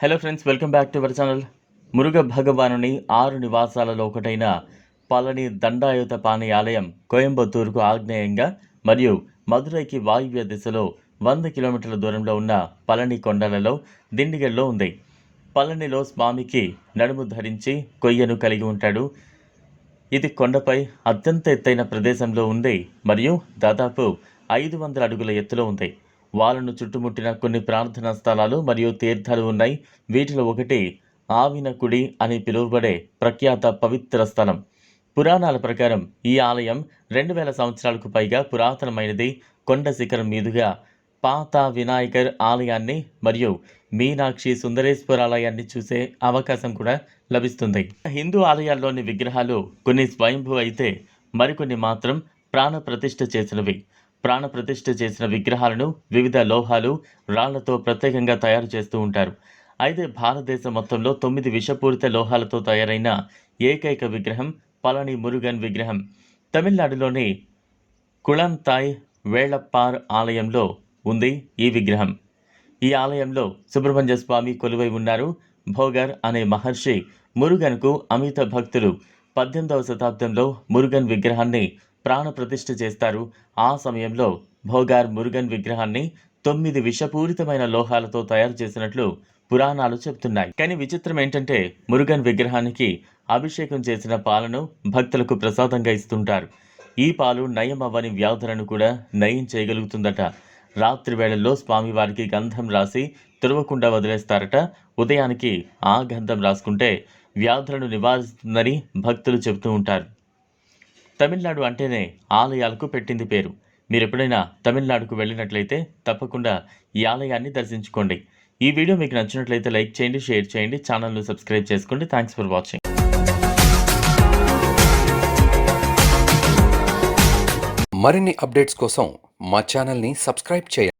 Hello friends welcome back to our channel Muruga భగవానుని ఆరు నివాసాలలో ఒకటైన పళని దండాయుత పాణి ఆలయం కోయంబత్తూరుకు ఆగ్నేయంగా మరియు మదురైకి వాయువ్య దిశలో వంద కిలోమీటర్ల దూరంలో ఉన్న పళని కొండలలో దిండిగల్లో ఉంది. పళనిలో స్వామికి నడుము ధరించి కొయ్యను కలిగి ఉంటాడు. ఇది కొండపై అత్యంత ఎత్తైన ప్రదేశంలో ఉంది మరియు దాదాపు ఐదు వందల అడుగుల ఎత్తులో ఉంది. వాళ్ళను చుట్టుముట్టిన కొన్ని ప్రార్థనా స్థలాలు మరియు తీర్థాలు ఉన్నాయి. వీటిలో ఒకటి ఆవినకుడి అని పిలువబడే ప్రఖ్యాత పవిత్ర స్థలం. పురాణాల ప్రకారం ఈ ఆలయం రెండు వేల సంవత్సరాలకు పైగా పురాతనమైనది. కొండ శిఖరం మీదుగా పాత వినాయకర్ ఆలయాన్ని మరియు మీనాక్షి సుందరేశ్వర ఆలయాన్ని చూసే అవకాశం కూడా లభిస్తుంది. హిందూ ఆలయాల్లోని విగ్రహాలు కొన్ని స్వయంభూ అయితే మరికొన్ని మాత్రం ప్రాణ ప్రతిష్ఠ చేసినవి. ప్రాణప్రతిష్ఠ చేసిన విగ్రహాలను వివిధ లోహాలు రాళ్ళతో ప్రత్యేకంగా తయారు చేస్తూ ఉంటారు. అయితే భారతదేశం మొత్తంలో తొమ్మిది విషపూరిత లోహాలతో తయారైన ఏకైక విగ్రహం పళని మురుగన్ విగ్రహం. తమిళనాడులోని కుళంతాయ్ వేళప్పార్ ఆలయంలో ఉంది ఈ విగ్రహం. ఈ ఆలయంలో సుబ్రహ్మణ్య స్వామి కొలువై ఉన్నారు. భోగర్ అనే మహర్షి మురుగన్కు అమిత భక్తులు పద్దెనిమిదవ శతాబ్దంలో మురుగన్ విగ్రహాన్ని ప్రాణ ప్రతిష్ఠ చేస్తారు. ఆ సమయంలో భోగార్ మురుగన్ విగ్రహాన్ని తొమ్మిది విషపూరితమైన లోహాలతో తయారు చేసినట్లు పురాణాలు చెప్తున్నాయి కానీ విచిత్రం ఏంటంటే మురుగన్ విగ్రహానికి అభిషేకం చేసిన పాలను భక్తులకు ప్రసాదంగా ఇస్తుంటారు. ఈ పాలు నయం అవ్వని వ్యాధులను కూడా నయం చేయగలుగుతుందట. రాత్రి వేళల్లో స్వామివారికి గంధం రాసి తురవకుండా వదిలేస్తారట. ఉదయానికి ఆ గంధం రాసుకుంటే వ్యాధులను నివారిస్తుందని భక్తులు చెబుతూ ఉంటారు. తమిళనాడు అంటేనే ఆలయాలకు పెట్టింది పేరు. మీరు ఎప్పుడైనా తమిళనాడుకు వెళ్ళినట్లయితే తప్పకుండా ఈ ఆలయాన్ని దర్శించుకోండి. ఈ వీడియో మీకు నచ్చినట్లయితే లైక్ చేయండి షేర్ చేయండి ఛానల్ను సబ్స్క్రైబ్ చేసుకోండి. Thanks for watching. మరిన్ని అప్డేట్స్ కోసం మా ఛానల్ని సబ్స్క్రైబ్ చేయండి.